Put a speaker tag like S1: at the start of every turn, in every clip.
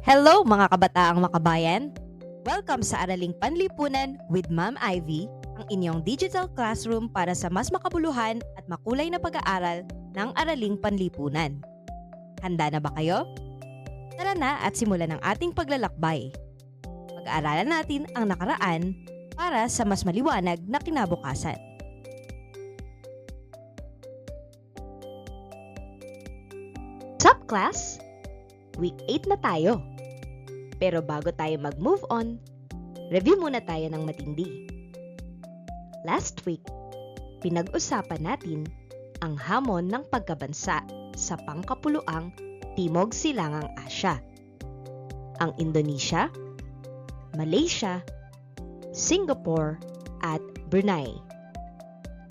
S1: Hello mga kabataang makabayan! Welcome sa Araling Panlipunan with Ma'am Ivy, ang inyong digital classroom para sa mas makabuluhan at makulay na pag-aaral ng Araling Panlipunan. Handa na ba kayo? Tara na at simulan ang ating paglalakbay. Pag-aaralan natin ang nakaraan para sa mas maliwanag na kinabukasan. Sup class? Week 8 na tayo. Pero bago tayo mag-move on, review muna tayo ng matindi. Last week, pinag-usapan natin ang hamon ng pagkabansa sa pangkapuluang Timog Silangang Asya. Ang Indonesia, Malaysia, Singapore, at Brunei.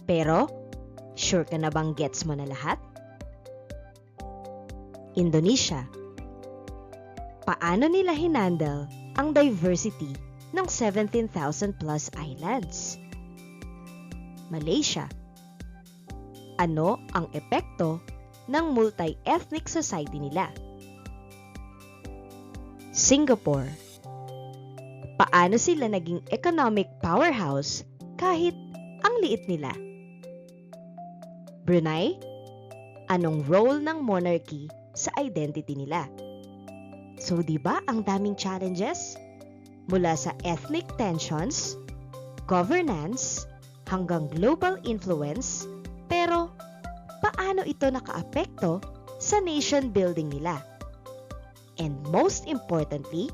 S1: Pero, sure ka na bang gets mo na lahat? Indonesia, paano nila hinandle ang diversity ng 17,000 plus islands? Malaysia, ano ang epekto ng multi-ethnic society nila? Singapore, paano sila naging economic powerhouse kahit ang liit nila? Brunei, anong role ng monarchy sa identity nila? So, di ba ang daming challenges? Mula sa ethnic tensions, governance, hanggang global influence, pero paano ito nakaapekto sa nation building nila? And most importantly,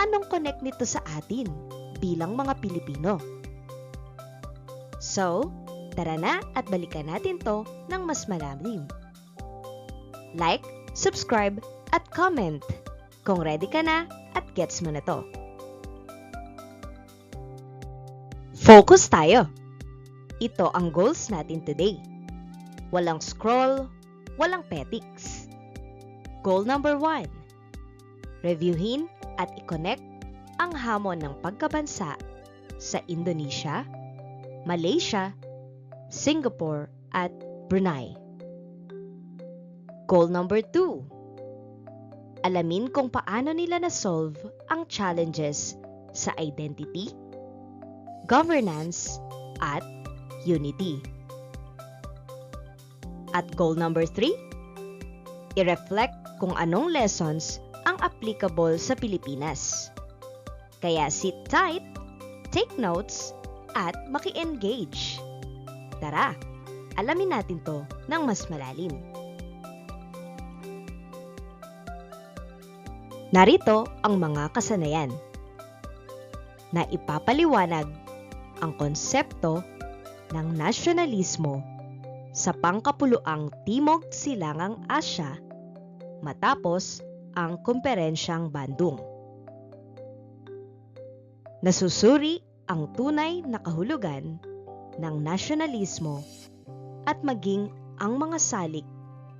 S1: anong connect nito sa atin bilang mga Pilipino? So, tara na at balikan natin to ng mas malalim. Like, subscribe, at comment kung ready ka na at gets mo na to. Focus tayo! Ito ang goals natin today. Walang scroll, walang petics. Goal number one, reviewin at i-connect ang hamon ng pagkabansa sa Indonesia, Malaysia, Singapore, at Brunei. Goal number two, alamin kung paano nila na-solve ang challenges sa identity, governance, at unity. At goal number three, i-reflect kung anong lessons ang applicable sa Pilipinas. Kaya sit tight, take notes, at maki-engage. Tara, alamin natin to ng mas malalim. Narito ang mga kasanayan na ipapaliwanag ang konsepto ng nasyonalismo sa pangkapuluang Timog Silangang Asya matapos ang kumperensyang Bandung. Nasusuri ang tunay na kahulugan ng nasyonalismo at maging ang mga salik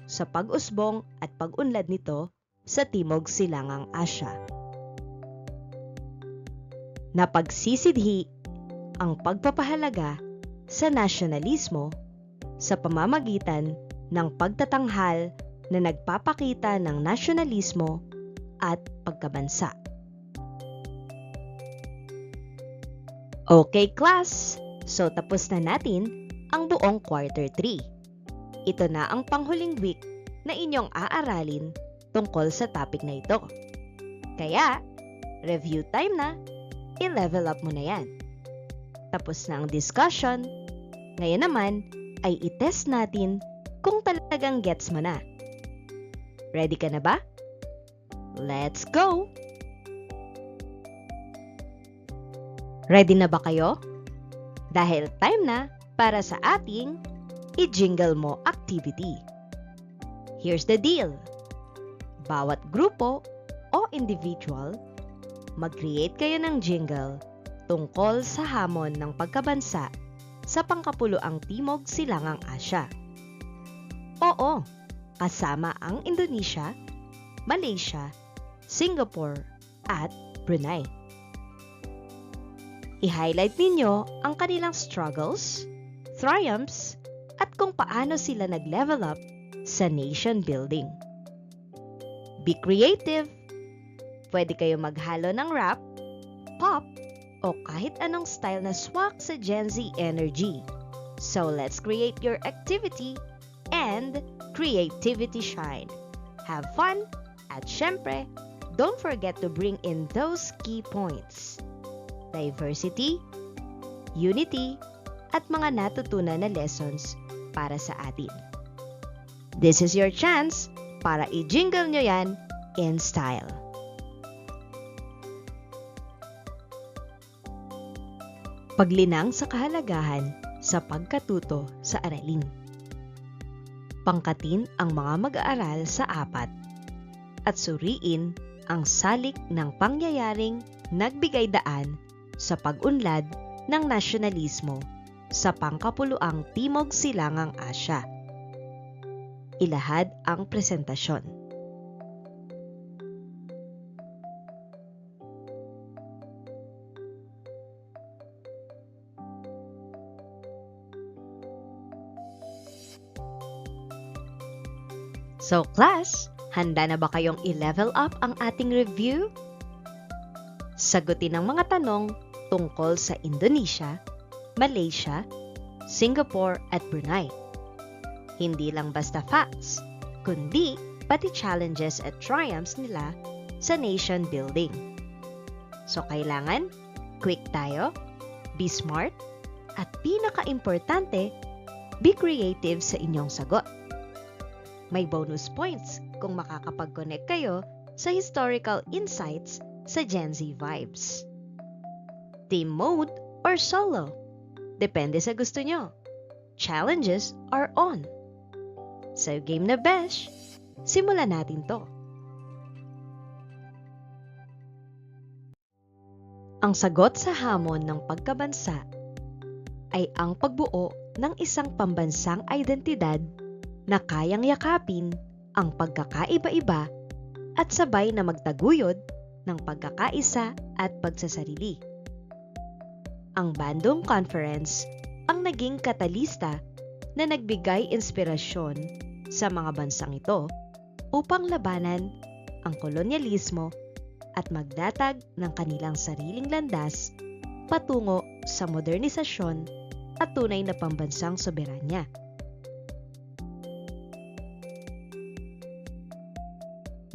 S1: sa pag-usbong at pag-unlad nito sa Timog Silangang Asya. Napagsisidhi ang pagpapahalaga sa nasyonalismo sa pamamagitan ng pagtatanghal na nagpapakita ng nasyonalismo at pagkabansa. Okay class, so tapos na natin ang buong quarter 3. Ito na ang panghuling week na inyong aaralin tungkol sa topic na ito. Kaya, review time na, i-level up mo na yan. Tapos na ang discussion, ngayon naman ay i-test natin kung talagang gets mo na. Ready ka na ba? Let's go! Ready na ba kayo? Dahil time na para sa ating i-jingle mo activity. Here's the deal. Bawat grupo o individual, mag-create kayo ng jingle tungkol sa hamon ng pagkabansa sa pangkapuluang Timog Silangang Asya. Oo, kasama ang Indonesia, Malaysia, Singapore, at Brunei. I-highlight ninyo ang kanilang struggles, triumphs, at kung paano sila nag-level up sa nation building. Be creative, Pwede kayo maghalo ng rap, pop, o kahit anong style na swak sa Gen Z energy. So let's create your activity and creativity shine. Have fun at syempre, don't forget to bring in those key points. Diversity, unity, at mga natutunan na lessons para sa atin. This is your chance para i-jingle nyo yan in style. Paglinang sa kahalagahan sa pagkatuto sa aralin. Pangkatin ang mga mag-aaral sa apat at suriin ang salik ng pangyayaring nagbigay daan sa pag-unlad ng nasyonalismo sa pangkapuluang Timog Silangang Asya. Ilahad ang presentasyon. So class, handa na ba kayong i-level up ang ating review? Sagutin ang mga tanong tungkol sa Indonesia, Malaysia, Singapore at Brunei. Hindi lang basta facts, kundi pati challenges at triumphs nila sa nation building. So kailangan, quick tayo, be smart, at pinaka-importante, be creative sa inyong sagot. May bonus points kung makakapag-connect kayo sa historical insights sa Gen Z vibes. Team mode or solo? Depende sa gusto nyo. Challenges are on. So game na besh, simulan natin to. Ang sagot sa hamon ng pagkabansa ay ang pagbuo ng isang pambansang identidad na kayang yakapin ang pagkakaiba-iba at sabay na magtaguyod ng pagkakaisa at pagsasarili. Ang Bandung Conference ang naging katalista na nagbigay inspirasyon sa mga bansang ito upang labanan ang kolonyalismo at magdatag ng kanilang sariling landas patungo sa modernisasyon at tunay na pambansang soberanya.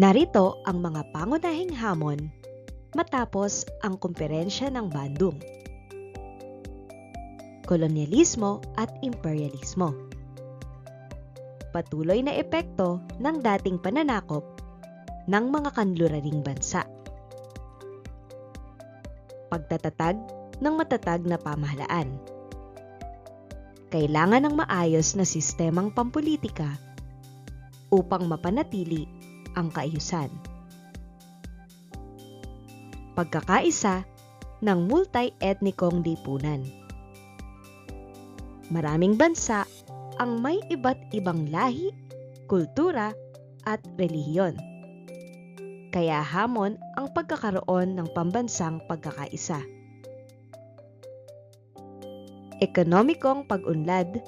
S1: Narito ang mga pangunahing hamon matapos ang kumperensya ng Bandung. Kolonyalismo at imperialismo. Patuloy na epekto ng dating pananakop ng mga kanluraring bansa. Pagtatatag ng matatag na pamahalaan. Kailangan ng maayos na sistemang pampolitika upang mapanatili ang kaayusan. Pagkakaisa ng multi-ethnikong lipunan. Maraming bansa ang may iba't ibang lahi, kultura at relihiyon. Kaya hamon ang pagkakaroon ng pambansang pagkakaisa. Ekonomikong pag-unlad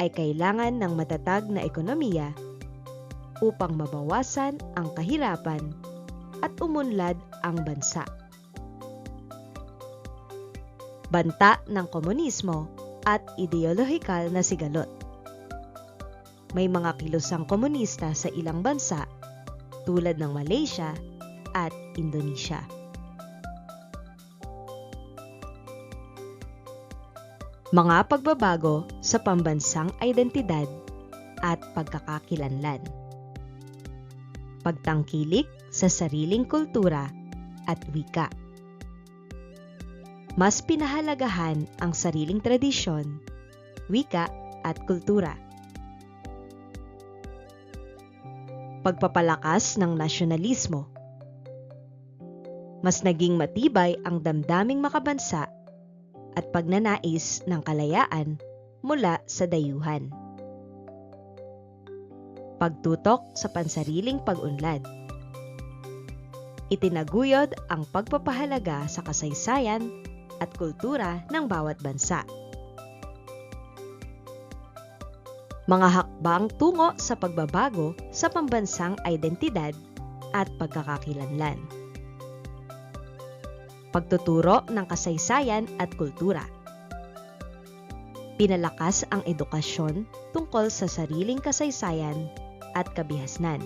S1: ay kailangan ng matatag na ekonomiya upang mabawasan ang kahirapan at umunlad ang bansa. Banta ng komunismo at ideolohikal na sigalot. May mga kilosang komunista sa ilang bansa tulad ng Malaysia at Indonesia. Mga pagbabago sa pambansang identidad at pagkakakilanlan. Pagtangkilik sa sariling kultura at wika. Mas pinahalagahan ang sariling tradisyon, wika at kultura. Pagpapalakas ng nasyonalismo. Mas naging matibay ang damdaming makabansa at pagnanais ng kalayaan mula sa dayuhan. Pagtutok sa pansariling pag-unlad. Itinaguyod ang pagpapahalaga sa kasaysayan at kultura ng bawat bansa. Mga hakbang tungo sa pagbabago sa pambansang identidad at pagkakakilanlan. pagtuturo ng kasaysayan at kultura. Pinalakas ang edukasyon tungkol sa sariling kasaysayan at kabihasnan.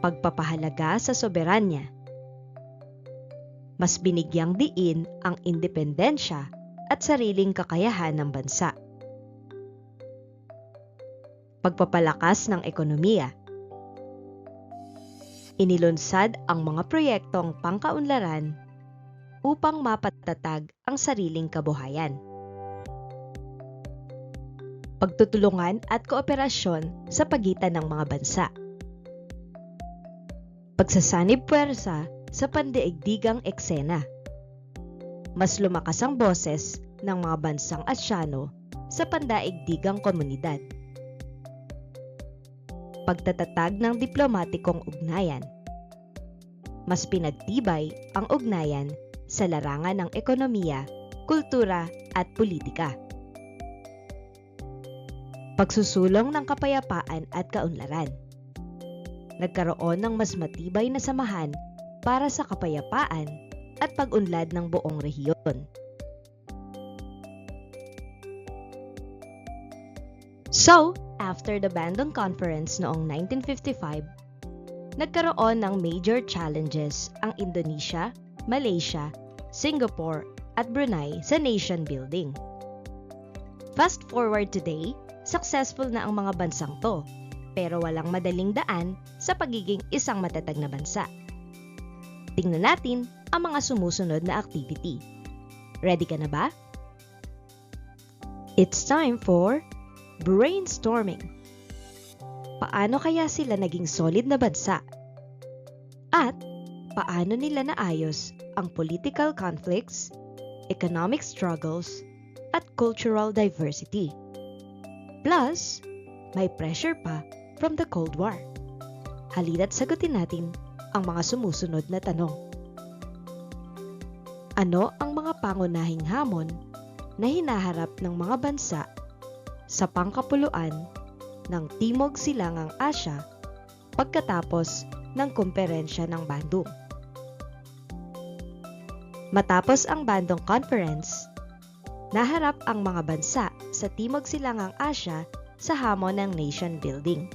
S1: Pagpapahalaga sa soberanya. Mas binigyang diin ang independensya at sariling kakayahan ng bansa. Pagpapalakas ng ekonomiya. Inilunsad ang mga proyektong pangkaunlaran upang mapatatag ang sariling kabuhayan. Pagtutulungan at kooperasyon sa pagitan ng mga bansa. Pagsasanib puwersa sa pandaigdigang eksena. Mas lumakas ang boses ng mga bansang Asyano sa pandaigdigang komunidad. Pagtatatag ng diplomatikong ugnayan. Mas pinagtibay ang ugnayan sa larangan ng ekonomiya, kultura at politika. Pagsusulong ng kapayapaan at kaunlaran. Nagkaroon ng mas matibay na samahan para sa kapayapaan at pag-unlad ng buong rehiyon. So, after the Bandung Conference noong 1955, nagkaroon ng major challenges ang Indonesia, Malaysia, Singapore at Brunei sa nation building. Fast forward today, successful na ang mga bansang to, pero walang madaling daan sa pagiging isang matatag na bansa. Tingnan natin ang mga sumusunod na activity. Ready ka na ba? It's time for brainstorming. Paano kaya sila naging solid na bansa? At paano nila naayos ang political conflicts, economic struggles, at cultural diversity. Plus, may pressure pa from the Cold War. Halina't sagutin natin ang mga sumusunod na tanong. Ano ang mga pangunahing hamon na hinaharap ng mga bansa sa pangkapuluan ng Timog Silangang Asya pagkatapos ng komperensya ng Bandung? Matapos ang Bandung Conference, naharap ang mga bansa sa Timog Silangang Asya sa hamon ng nation building.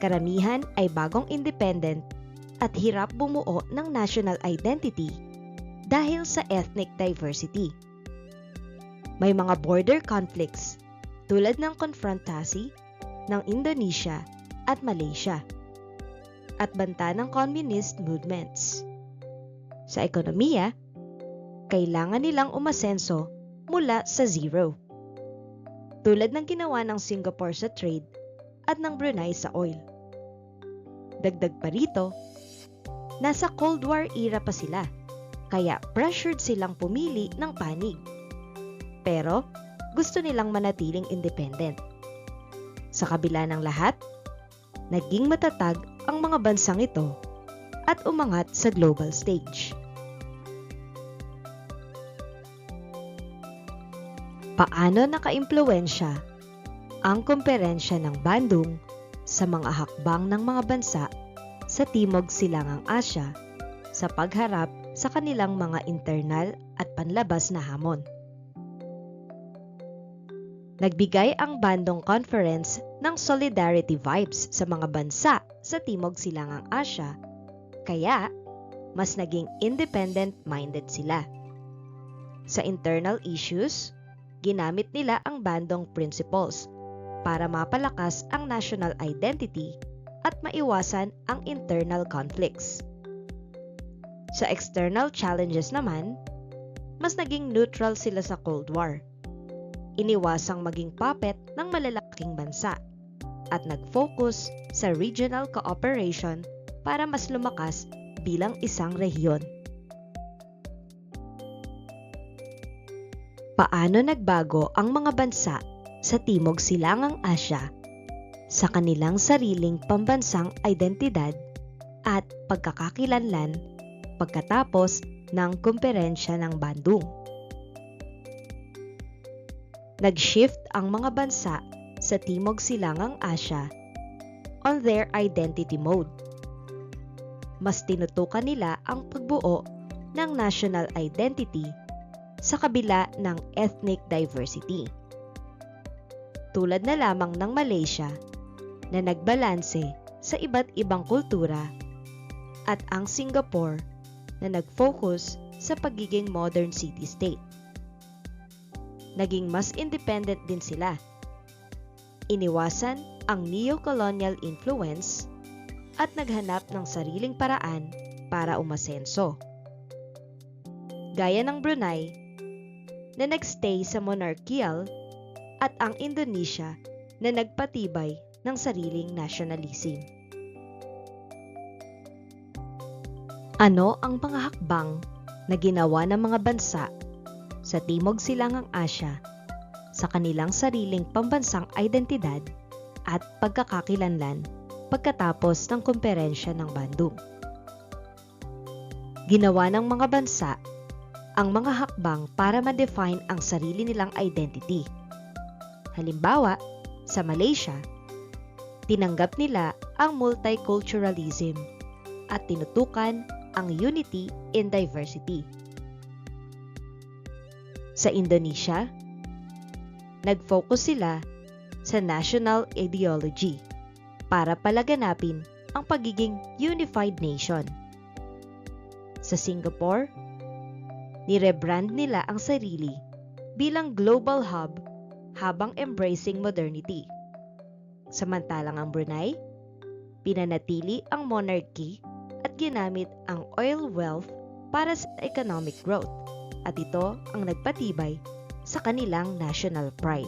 S1: Karamihan ay bagong independent at hirap bumuo ng national identity dahil sa ethnic diversity. May mga border conflicts tulad ng konfrontasi ng Indonesia at Malaysia at banta ng communist movements. Sa ekonomiya, kailangan nilang umasenso mula sa zero. Tulad ng ginawa ng Singapore sa trade at ng Brunei sa oil. Dagdag pa rito, nasa Cold War era pa sila, kaya pressured silang pumili ng panig. Pero gusto nilang manatiling independent. Sa kabila ng lahat, naging matatag ang mga bansang ito at umangat sa global stage. Paano nakaimpluensya ang komperensya ng Bandung sa mga hakbang ng mga bansa sa Timog Silangang Asya sa pagharap sa kanilang mga internal at panlabas na hamon? Nagbigay ang Bandung Conference ng solidarity vibes sa mga bansa sa Timog Silangang Asya kaya, mas naging independent-minded sila. Sa internal issues, ginamit nila ang bandong principles para mapalakas ang national identity at maiwasan ang internal conflicts. Sa external challenges naman, mas naging neutral sila sa Cold War. Iniwasang maging puppet ng malalaking bansa at nag-focus sa regional cooperation para mas lumakas bilang isang rehiyon. Paano nagbago ang mga bansa sa Timog Silangang Asya sa kanilang sariling pambansang identidad at pagkakakilanlan pagkatapos ng kumperensya ng Bandung. Nag-shift ang mga bansa sa Timog Silangang Asya on their identity mode mas tinutukan nila ang pagbuo ng national identity sa kabila ng ethnic diversity. Tulad na lamang ng Malaysia na nagbalanse sa iba't ibang kultura at ang Singapore na nag-focus sa pagiging modern city-state. Naging mas independent din sila. Iniwasan ang neo-colonial influence at naghanap ng sariling paraan para umasenso. Gaya ng Brunei na nagstay sa monarchical at ang Indonesia na nagpatibay ng sariling nationalism. Ano ang mga hakbang na ginawa ng mga bansa sa Timog Silangang Asya sa kanilang sariling pambansang identidad at pagkakakilanlan pagkatapos ng komperensya ng Bandung. Ginawa ng mga bansa ang mga hakbang para ma-define ang sarili nilang identity. Halimbawa, sa Malaysia, tinanggap nila ang multiculturalism at tinutukan ang unity in diversity. Sa Indonesia, nag-focus sila sa national ideology para palaganapin ang pagiging unified nation. Sa Singapore, nirebrand nila ang sarili bilang global hub habang embracing modernity. Samantalang ang Brunei, pinanatili ang monarchy at ginamit ang oil wealth para sa economic growth at ito ang nagpatibay sa kanilang national pride.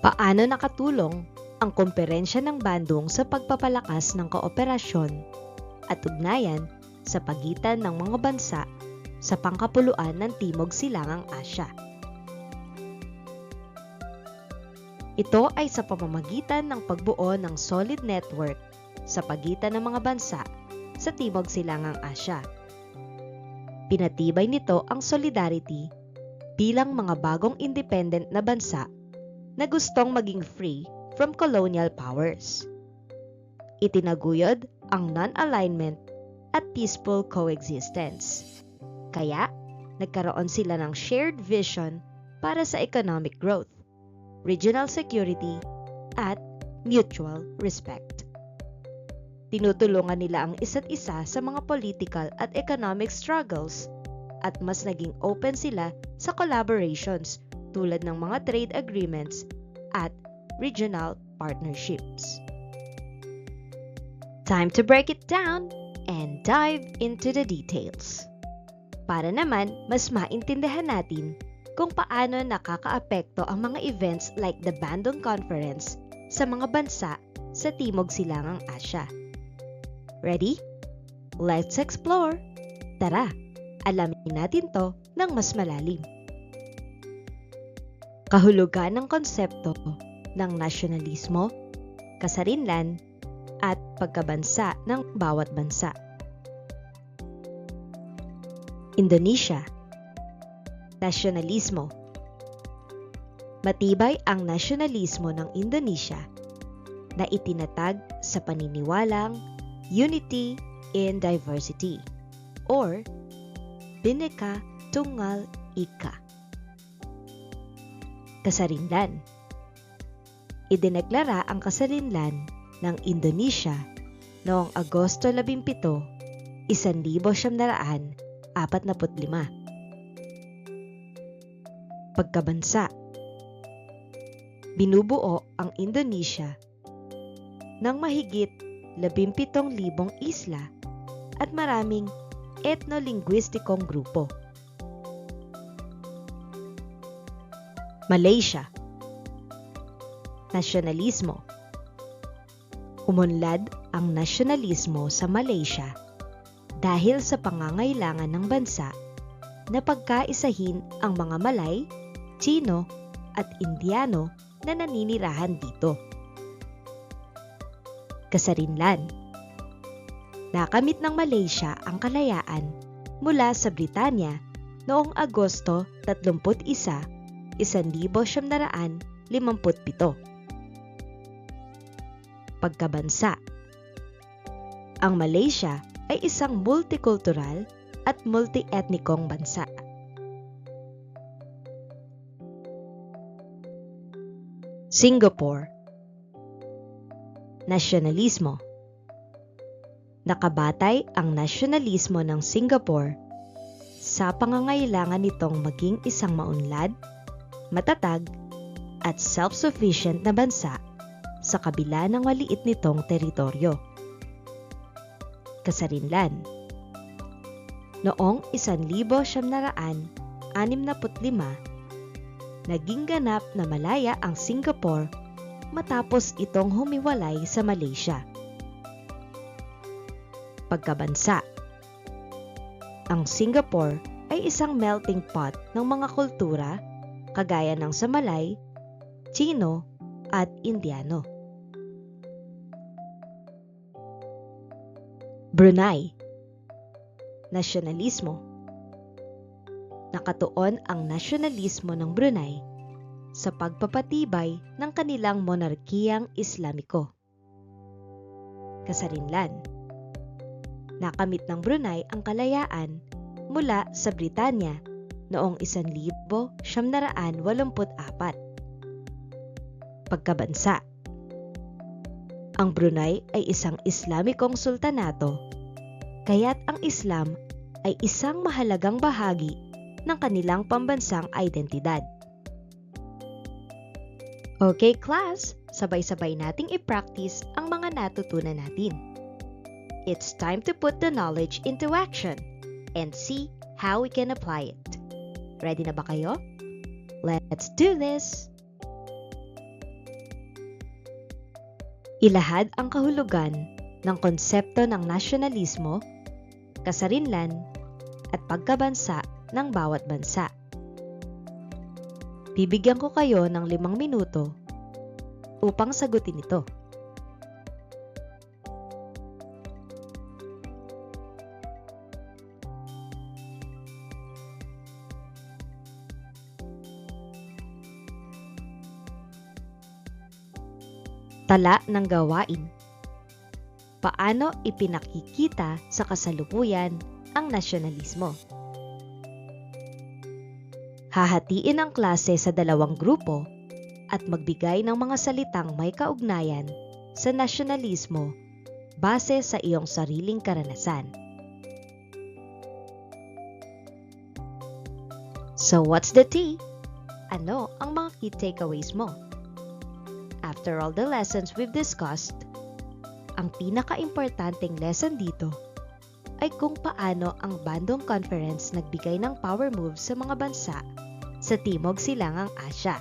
S1: Paano nakatulong ang komperensya ng Bandung sa pagpapalakas ng kooperasyon at ugnayan sa pagitan ng mga bansa sa pangkapuluan ng Timog Silangang Asya. Ito ay sa pamamagitan ng pagbuo ng solid network sa pagitan ng mga bansa sa Timog Silangang Asya. Pinatibay nito ang solidarity bilang mga bagong independent na bansa na gustong maging free from colonial powers. Itinaguyod ang non-alignment at peaceful coexistence. Kaya, nagkaroon sila ng shared vision para sa economic growth, regional security, at mutual respect. Tinutulungan nila ang isa't isa sa mga political at economic struggles at mas naging open sila sa collaborations tulad ng mga trade agreements at regional partnerships. Time to break it down and dive into the details. Para naman mas maintindihan natin kung paano nakakaapekto ang mga events like the Bandung Conference sa mga bansa sa Timog Silangang Asya. Ready? Let's explore! Tara, alamin natin to ng mas malalim kahulugan ng konsepto ng nasyonalismo, kasarinlan, at pagkabansa ng bawat bansa. Indonesia Nasyonalismo Matibay ang nasyonalismo ng Indonesia na itinatag sa paniniwalang unity in diversity or Bhinneka Tunggal Ika kasarinlan. Idineklara ang kasarinlan ng Indonesia noong Agosto 17, 1945. Pagkabansa Binubuo ang Indonesia ng mahigit 17,000 isla at maraming etnolinguistikong grupo. Malaysia Nasyonalismo Umunlad ang nasyonalismo sa Malaysia dahil sa pangangailangan ng bansa na pagkaisahin ang mga Malay, Chino at Indiano na naninirahan dito. Kasarinlan Nakamit ng Malaysia ang kalayaan mula sa Britanya noong Agosto 31, 1957. Pagkabansa Ang Malaysia ay isang multicultural at multi-ethnikong bansa. Singapore Nasyonalismo Nakabatay ang nasyonalismo ng Singapore sa pangangailangan nitong maging isang maunlad, matatag, at self-sufficient na bansa sa kabila ng maliit nitong teritoryo. Kasarinlan Noong 1965, naging ganap na malaya ang Singapore matapos itong humiwalay sa Malaysia. Pagkabansa Ang Singapore ay isang melting pot ng mga kultura kagaya ng sa Malay, Chino at Indiano. Brunei Nasyonalismo Nakatuon ang nasyonalismo ng Brunei sa pagpapatibay ng kanilang monarkiyang Islamiko. Kasarinlan Nakamit ng Brunei ang kalayaan mula sa Britanya noong 1984. Pagkabansa Ang Brunei ay isang Islamikong sultanato, kaya't ang Islam ay isang mahalagang bahagi ng kanilang pambansang identidad. Okay class, sabay-sabay nating i-practice ang mga natutunan natin. It's time to put the knowledge into action and see how we can apply it. Ready na ba kayo? Let's do this! Ilahad ang kahulugan ng konsepto ng nasyonalismo, kasarinlan, at pagkabansa ng bawat bansa. Bibigyan ko kayo ng limang minuto upang sagutin ito. Tala ng gawain Paano ipinakikita sa kasalukuyan ang nasyonalismo? Hahatiin ang klase sa dalawang grupo at magbigay ng mga salitang may kaugnayan sa nasyonalismo base sa iyong sariling karanasan. So what's the tea? Ano ang mga key takeaways mo? After all the lessons we've discussed, ang pinaka-importanting lesson dito ay kung paano ang Bandung Conference nagbigay ng power moves sa mga bansa sa Timog Silangang Asya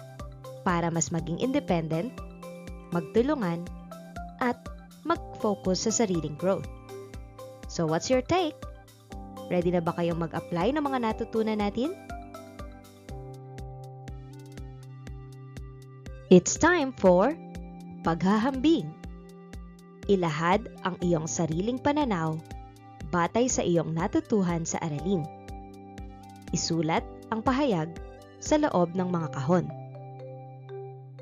S1: para mas maging independent, magtulungan, at mag-focus sa sariling growth. So what's your take? Ready na ba kayong mag-apply ng mga natutunan natin? It's time for paghahambing. Ilahad ang iyong sariling pananaw batay sa iyong natutuhan sa aralin. Isulat ang pahayag sa loob ng mga kahon.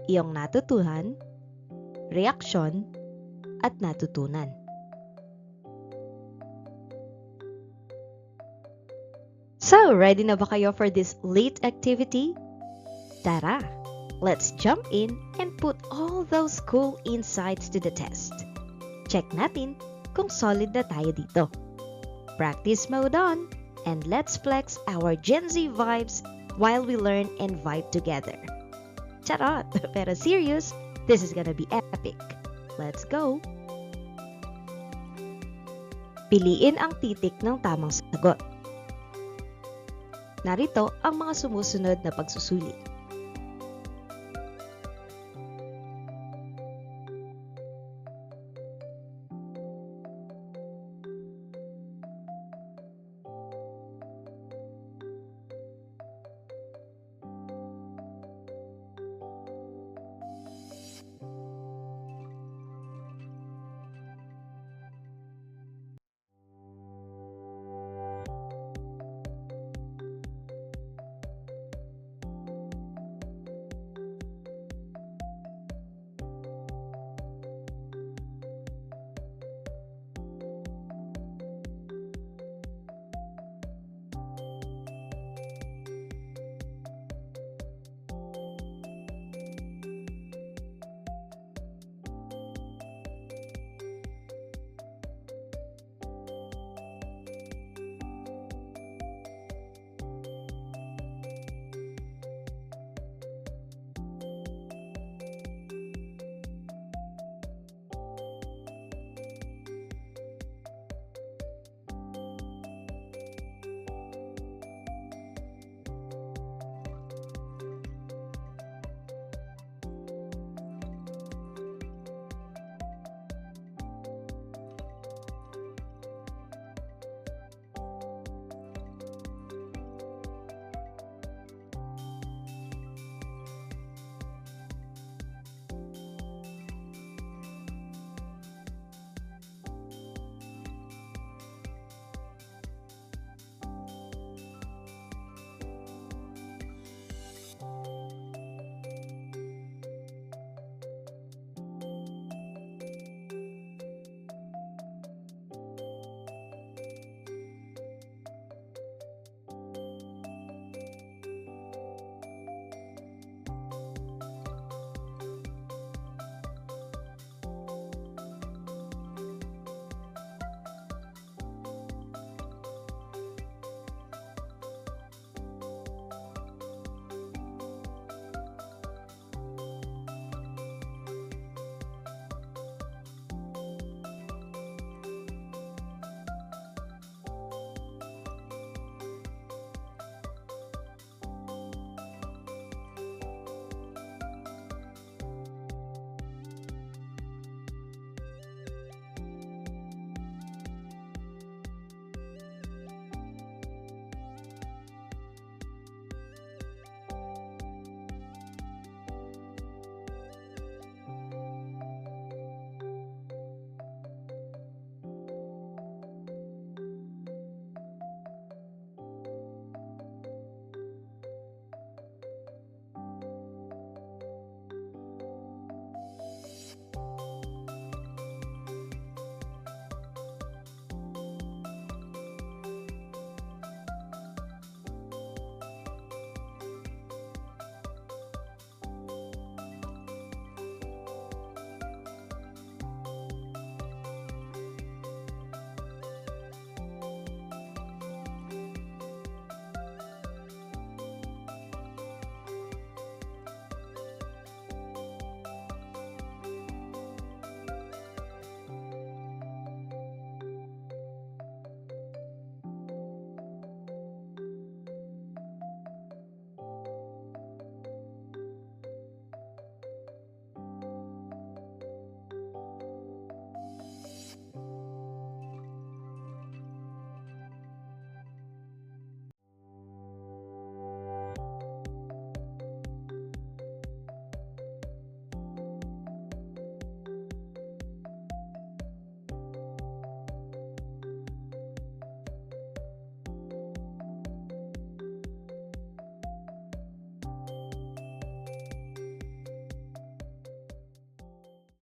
S1: Iyong natutuhan, reaksyon, at natutunan. So, ready na ba kayo for this late activity? Tara! Let's jump in and put all those cool insights to the test. Check natin kung solid na tayo dito. Practice mode on, and let's flex our Gen Z vibes while we learn and vibe together. Charot! Pero serious, this is gonna be epic. Let's go! Piliin ang titik ng tamang sagot. Narito ang mga sumusunod na pagsusulit.